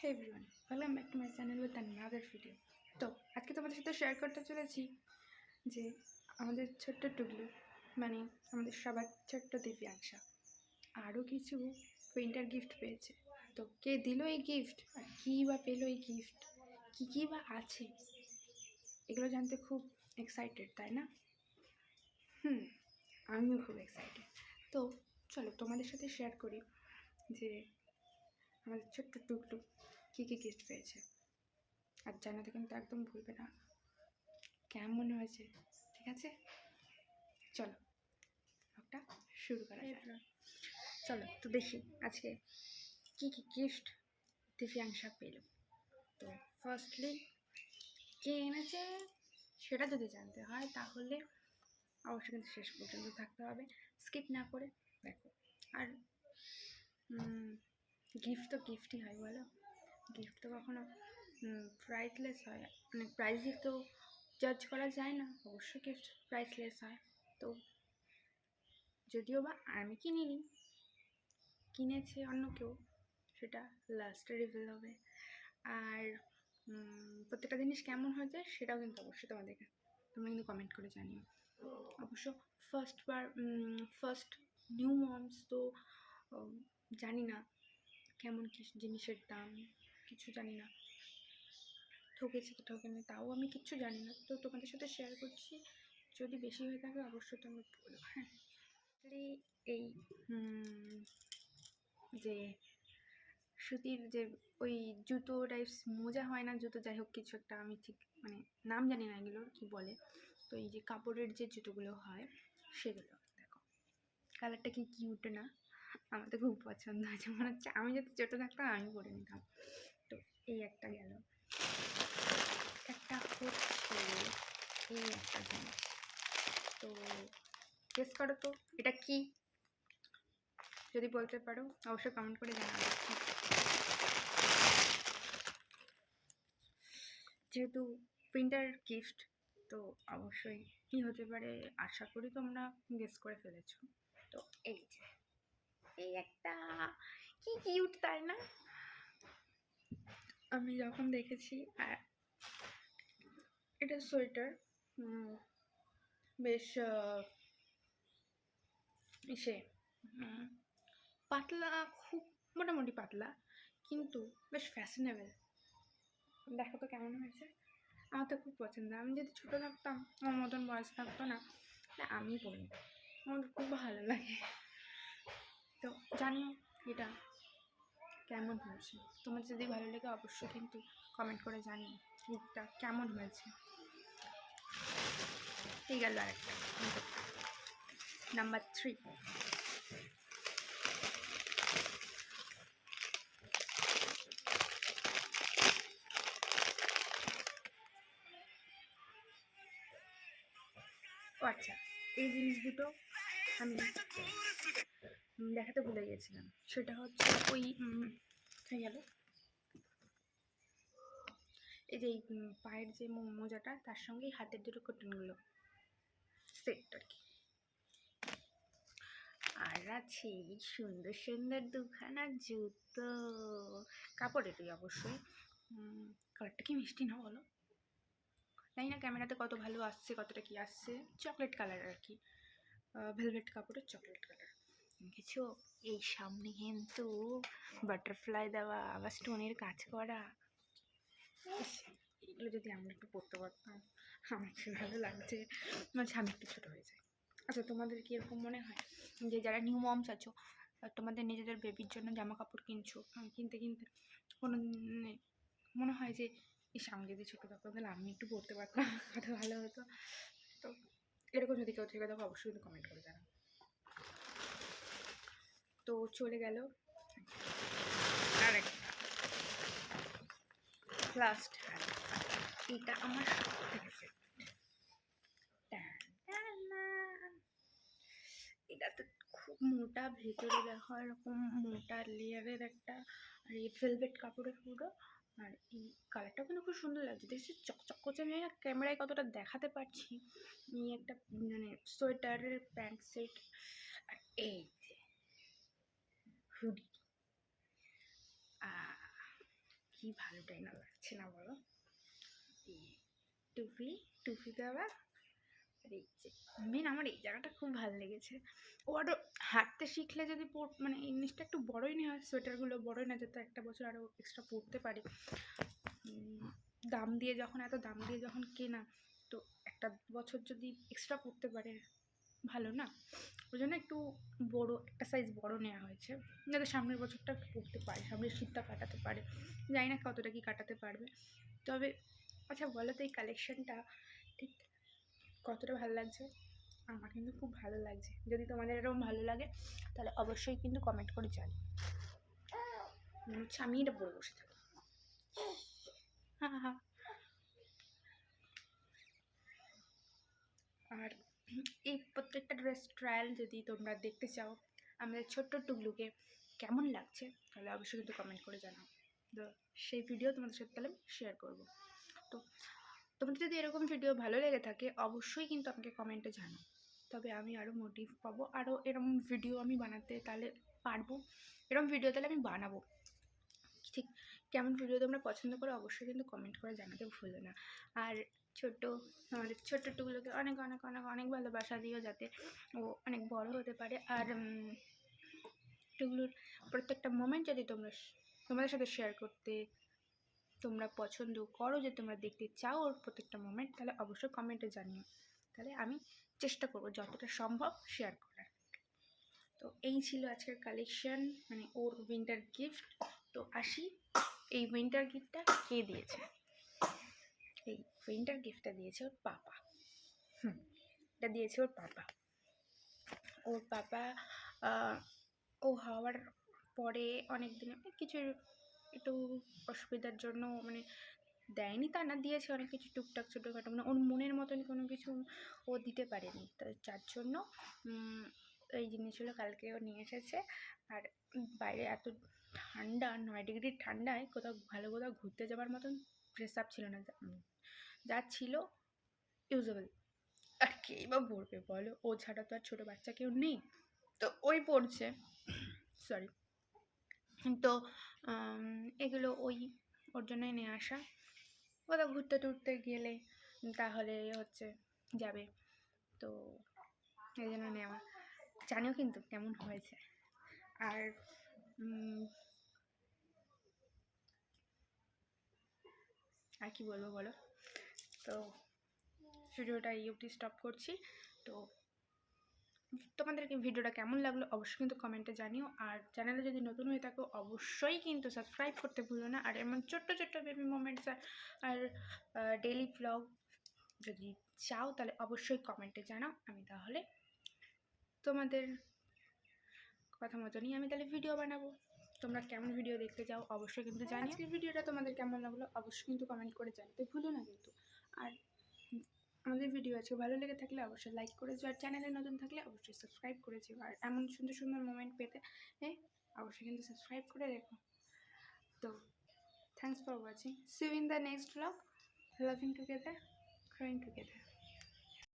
Hey everyone welcome back to my channel with another video তো, আজকে তোমাদের সাথে শেয়ার করতে চলেছি যে আমাদের ছোট্ট টুকলু মানে আমাদের সবার ছোট্ট দিব্যাংশা আরও কিছু উইন্টার গিফট পেয়েছে। তো, কে দিল এই গিফট আর কী বা পেল এই গিফট কী কী বা আছে? এগুলো জানতে খুব এক্সাইটেড তাই না? হুম, আমিও খুব এক্সাইটেড তো, চলো তোমাদের সাথে শেয়ার করি যে আমাদের ছোট্ট টুকটু কী কী গিফট পেয়েছে। আর জানাতে কিন্তু একদম ভুলবে না। কেমন মনে হয়েছে? ঠিক আছে? চলো একটা শুরু করা যাক। চলো তো দেখি আজকে কী কী গিফট দিব্যাংশা পেল। তো ফার্স্টলি কে এনেছে সেটা যদি জানতে হয় তাহলে অবশ্যই কিন্তু শেষ পর্যন্ত থাকতে হবে। স্কিপ না করে দেখো। আর গিফট তো গিফটই হয়, বলো? গিফট তো কখনো প্রাইসলেস হয় মানে প্রাইজই তো জাজ করা যায় না, অবশ্যই গিফট প্রাইসলেস হয়। তো যদিও বা আমি কিনিনি, কিনেছে অন্য কেউ, সেটা লাস্টে রিভিল হবে। আর প্রত্যেকটা জিনিস কেমন হয়েছে সেটাও কিন্তু অবশ্যই তোমাদেরকে, তোমরা কিন্তু কমেন্ট করে জানিও। অবশ্য ফার্স্ট বার ফার্স্ট নিউ মমস তো জানি না কেমন কি জিনিসের দাম, কিছু জানি না। ঠকেছে কি ঠকেনি তাও আমি কিচ্ছু জানি না। তো তোমাদের সাথে শেয়ার করছি, যদি বেশি হয়ে থাকে অবশ্যই তোমরা বলো। হ্যাঁ। এই যে সুতির যে ওই জুতো টাইপস মোজা হয় না জুতো, যাই হোক কিছু একটা আমি ঠিক মানে নাম জানি না এগুলোর কী বলে। তো এই যে কাপড়ের যে জুতোগুলো হয়, সেগুলো, দেখো। কালারটা কি কিউট না? আমার তো খুব পছন্দ হয়েছে। মনে হচ্ছে আমি যদি ছোটো থাকতাম, আমি পরে নিতাম। তো এই একটা গেল। একটা হচ্ছে এই একটা জিনিস। তো গেস করো তো, এটা কি? যদি বলতে পারো, অবশ্যই কমেন্ট করে জানাবে। যেহেতু প্রিন্টার গিফট তো অবশ্যই কি হতে পারে, আশা করি তোমরা গেস করে ফেলেছো। এই একটা, কি কিউট তাই না? আমি যখন দেখেছি এটা সোয়েটার বেশ ইসে পাতলা, খুব মোটামুটি পাতলা, কিন্তু বেশ ফ্যাশনেবল দেখো তো কেমন হয়েছে। আমার তো খুব পছন্দ। আমি যদি ছোটো থাকতাম, আমার মতন বয়স থাকতো না আমি নিতাম। আমার খুব ভালো লাগে। তো জানিও এটা কেমন হয়েছে। তোমার যদি ভালো লাগে অবশ্যই কিন্তু কমেন্ট করে জানিও গিফটটা কেমন হয়েছে। এই গেল আরেকটা। নাম্বার থ্রি আচ্ছা এই জিনিস দুটো আমি দেখাতে ভুলে গেছিলাম। সেটা হচ্ছে ওই হয়ে গেল? এই যে পায়ের যে মোজাটা, তার সঙ্গে হাতের দুটো কটনগুলো সেট আর কি। আর আছে সুন্দর সুন্দর দুখানা জুতো। কাপড়েরই অবশ্যই। কালারটা কি মিষ্টি না বলো? জানি না ক্যামেরাতে কত ভালো আসছে, কতটা কি আসছে। চকলেট কালার আর কি। ভেলভেট কাপড়ের চকলেট কালার কিছু এই সামনে কিন্তু বাটারফ্লাই দেওয়া, আবার স্টোনের কাজ করা। এগুলো যদি আমরা একটু পড়তে পারতাম, আমার ভালো লাগছে? মানে আমি একটু ছোটো হয়ে যায় আচ্ছা তোমাদের কি এরকম মনে হয় যে যারা নিউ মমস আছো, তোমাদের নিজেদের বেবির জন্য জামা কাপড় কিনছো কিনতে কিনতে কোনো মানে হয় যে, ইস সামনে যদি ছোটো থাকতাম, তাহলে আমি একটু পড়তে পারতাম কত ভালো হতো? তো এরকম যদি কেউ থেকে দেখো অবশ্যই কমেন্ট করে জানাও। তো চলে গেল। আর লাস্ট এটা আমার। এটা তো খুব মোটা, ভেতরে দেখো এরকম মোটা লেয়ারের একটা আর এই ভেলভেট কাপড়ের পুরো। আর এই কালারটাও কিন্তু খুব সুন্দর লাগছে। দেখছি চকচক করছে, আমি না ক্যামেরায় কতটা দেখাতে পারছি। এই একটা মানে সোয়েটারের প্যান্ট সেট আর এই হুডি কি ভালোটাই না লাগছে না বলো? টুপি টুপিতে আবার আর এই মেন আমার এই জায়গাটা খুব ভালো লেগেছে। ও আরও হাঁটতে শিখলে যদি মানে এই জিনিসটা একটু বড়োই নেওয়া হয়, সোয়েটারগুলো বড়োই না, যাতে একটা বছর আরও এক্সট্রা পরতে পারি। দাম দিয়ে যখন, এত দাম দিয়ে যখন কেনা, তো একটা বছর যদি এক্সট্রা পরতে পারে ভালো না? ওই জন্য একটু বড়, একটা সাইজ বড় নেওয়া হয়েছে। যাতে সামনের বছরটা পরতে পারে, সামনের শীতটা কাটাতে পারে। জানি না কতটা কি কাটাতে পারবে। তবে আচ্ছা বলো তো এই কালেকশনটা ঠিক কতটা ভালো লাগছে? আমার কিন্তু খুব ভালো লাগছে। যদি তোমাদের এরকম ভালো লাগে, তাহলে অবশ্যই কিন্তু কমেন্ট করে জানি মনে হচ্ছে আমি এটা পরে বসে থাকি। আর এই প্রত্যেকটা ড্রেস ট্রায়াল যদি তোমরা দেখতে চাও, আমাদের ছোট্ট টুকলুকে কেমন লাগছে, তাহলে অবশ্যই কিন্তু কমেন্ট করে জানাও। তো সেই ভিডিও তোমাদের সাথে তাহলে শেয়ার করব। তো তোমাদের যদি এরকম ভিডিও ভালো লেগে থাকে, অবশ্যই কিন্তু আমাকে কমেন্টে জানাও। তবে আমি আরও মোটিভ পাবো আরও এরকম ভিডিও আমি বানাতে তাহলে পারব। এরকম ভিডিও তাহলে আমি বানাবো। ঠিক কেমন ভিডিও তোমরা পছন্দ করো, অবশ্যই কিন্তু কমেন্ট করে জানাতে ভুলো না। আর ছোট্ট, আমাদের ছোট্ট টুকলোকে অনেক অনেক অনেক অনেক ভালোবাসা দিও যাতে ও অনেক বড় হতে পারে। আর টুকলুর প্রত্যেকটা মোমেন্ট যদি তোমরা তোমাদের সাথে শেয়ার করতে তোমরা পছন্দ করো যে তোমরা দেখতে চাও ওর প্রত্যেকটা মোমেন্ট তাহলে অবশ্যই কমেন্টে জানিও। তাহলে আমি চেষ্টা করব যতটা সম্ভব শেয়ার করার। তো এই ছিল আজকের কালেকশন মানে ওর উইন্টার গিফট তো আসি। এই উইন্টার গিফটটা কে দিয়েছে? এই উইন্টার গিফটটা দিয়েছে ওর পাপা। হুম, এটা দিয়েছে ওর পাপা। ওর পাপা ও হওয়ার পরে অনেক দিন কিছু একটু অসুবিধার জন্য মানে দেয়নি তা না, দিয়েছে অনেক কিছু টুকটাক ছোটোখাটো। মানে ওর মনের মতন কোনো কিছু ও দিতে পারেনি। তো যার জন্য এই জিনিসগুলো কালকে ও নিয়ে এসেছে। আর বাইরে এত ঠান্ডা, নয় ডিগ্রির ঠান্ডায় কোথাও ভালো কোথাও ঘুরতে যাওয়ার মতন আপ ছিল না। যা ছিল ইউজেবল আর কেই বা পড়বে বলো? ও ছাড়া তো আর ছোটো বাচ্চা কেউ নেই। তো ওই পড়ছে। সরি তো এগুলো ওই, ওর জন্যই নিয়ে আসা। কোথাও ঘুরতে টুরতে গেলে তাহলে হচ্ছে যাবে। তো এই জন্য নেওয়া। জানিও কিন্তু কেমন হয়েছে। আর আর কি বলব বলো? তো ভিডিওটা এই অবধি স্টপ করছি। তো তোমাদেরকে ভিডিওটা কেমন লাগল অবশ্যই কিন্তু কমেন্টে জানিও। আর চ্যানেলে যদি নতুন হয়ে থাকো, অবশ্যই কিন্তু সাবস্ক্রাইব করতে ভুলো না। আর এমন ছোট্ট ছোট্ট বেবি মোমেন্টস আর ডেলি ব্লগ যদি চাও, তাহলে অবশ্যই কমেন্টে জানাও। আমি তাহলে তোমাদের কথা মতনই আমি তাহলে ভিডিও বানাবো। তোমরা কেমন ভিডিও দেখতে চাও অবশ্যই কিন্তু জানি আজকের ভিডিওটা তোমাদের কেমন লাগল অবশ্যই কিন্তু কমেন্ট করে জানাতে ভুলো না কিন্তু। আর আমাদের ভিডিও আছে ভালো লেগে থাকলে অবশ্যই লাইক করে দিও আর চ্যানেলে নতুন থাকলে অবশ্যই সাবস্ক্রাইব করে দিও আর এমন সুন্দর সুন্দর মোমেন্ট পেতে অবশ্যই কিন্তু সাবস্ক্রাইব করে রেখো। তো thanks for watching see in the next blog loving together growing together